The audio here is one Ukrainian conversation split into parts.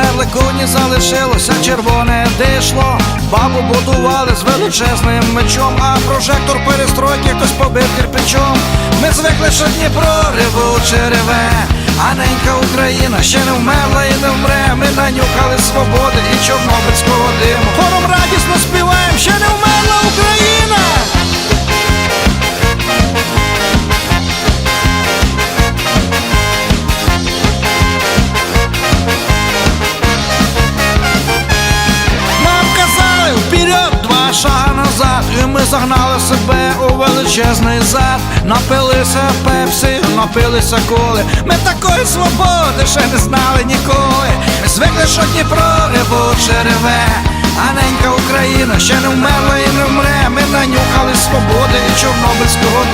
кликуні залишилося червоне дишло. Бабу будували з величезним мечом, а прожектор перестройки хтось побив кирпичом. Ми звикли, що Дніпро ревуче череве, а ненька Україна ще не вмерла і не вмре. Ми нанюхали свободи і чорнобильського диму. Назад, і ми загнали себе у величезний зад. Напилися пепсі, напилися коли. Ми такої свободи ще не знали ніколи. Ми звикли, що Дніпро ревуче реве. А ненька Україна ще не вмерла і не вмре. Ми нанюхали свободи і чорнобильського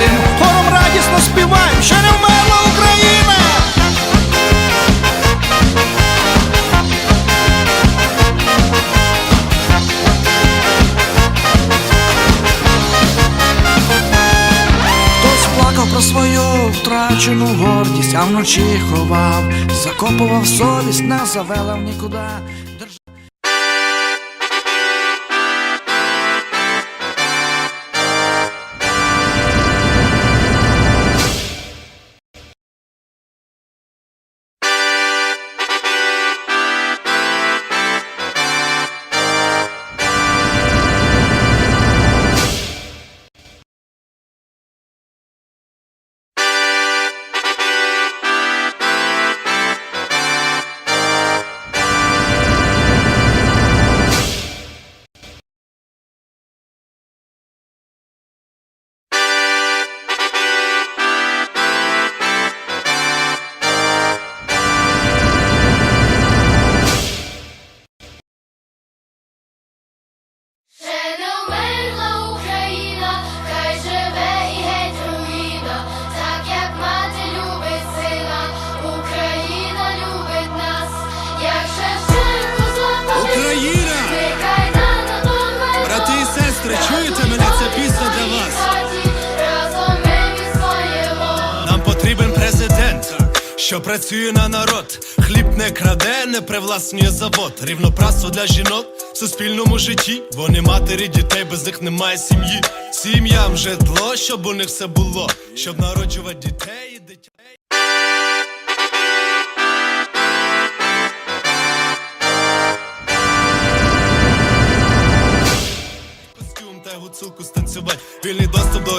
гордість, а вночі ховав, закопував совість, не завела в нікуди. Що працює на народ. Хліб не краде, не привласнює завод. Рівноправство для жінок в суспільному житті. Вони матері дітей, без них немає сім'ї. Сім'ям житло, щоб у них все було, щоб народжувати дітей і дитя. Костюм та гуцулку станцювать Вільний доступ до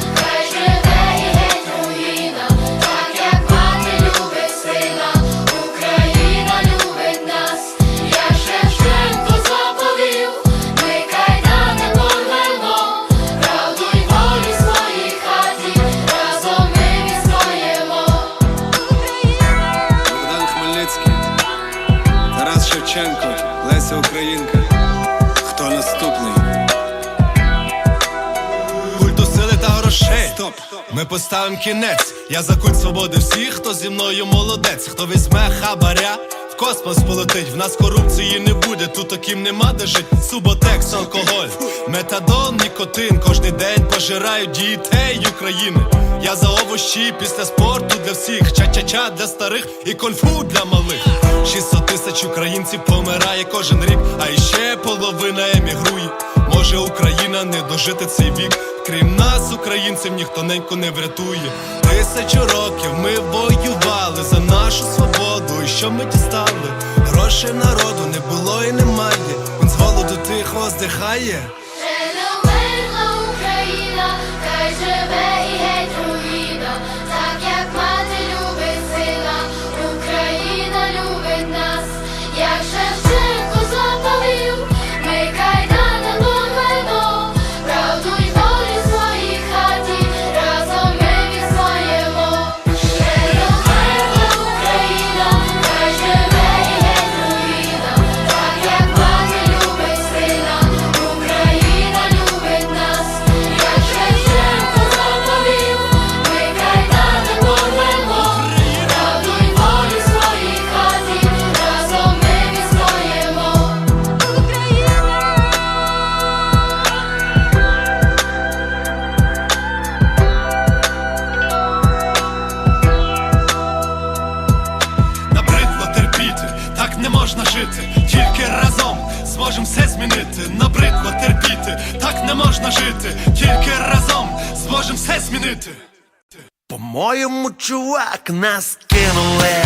Ми поставимо кінець. Я за культ свободи всіх, хто зі мною молодець, хто візьме хабаря. В космос полетить, в нас корупції не буде, тут таким нема де жить. Суботекс, алкоголь, метадон, нікотин. Кожний день пожирають дітей України. Я за овощі після спорту для всіх, ча-ча-ча для старих і конфу для малих. 600 тисяч українців помирає кожен рік, а іще половина емігрує. Може Україна не дожити цей вік. Крім нас, українців, ніхто ненько не врятує. Тисячу років ми воювали за нашу свободу. І що ми дістали? Грошей народу не було і немає. Він з голоду тихо здихає. Змінити. По-моєму, чувак, нас кинули.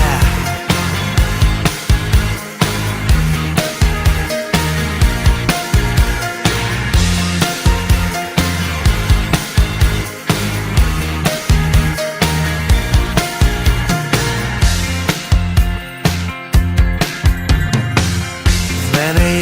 Мене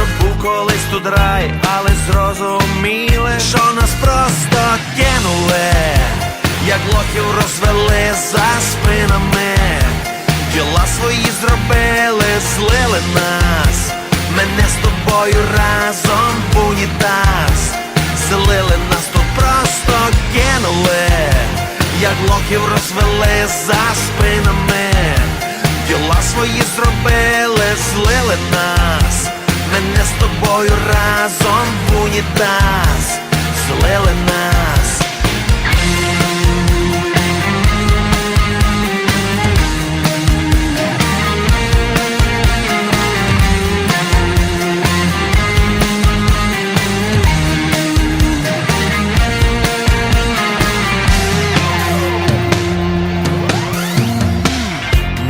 щоб був колись тут рай, але зрозуміли, що нас просто кинули, як лохів розвели за спинами, діла свої зробили, злили нас, мене з тобою разом в. Злили нас тут просто кинули, як лохів розвели за спинами, діла свої зробили, злили нас, мене з тобою разом в унітаз, злили нас.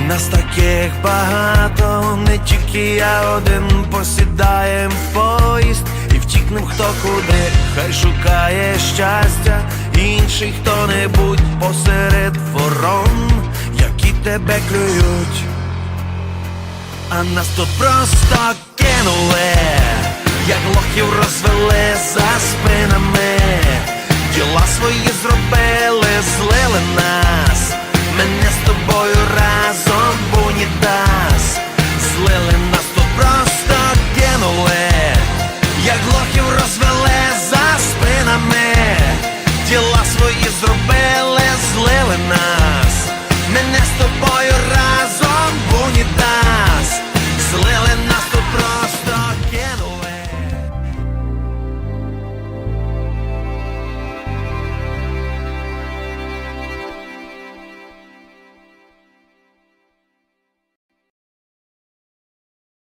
Нас таких багато, не тільки я один посідаєм в поїзд і втікнем хто куди, хай шукає щастя, інший хто-небудь посеред ворон, які тебе клюють. А нас тут просто кинули, як лохів розвели за спинами, діла свої зробили, злили нас,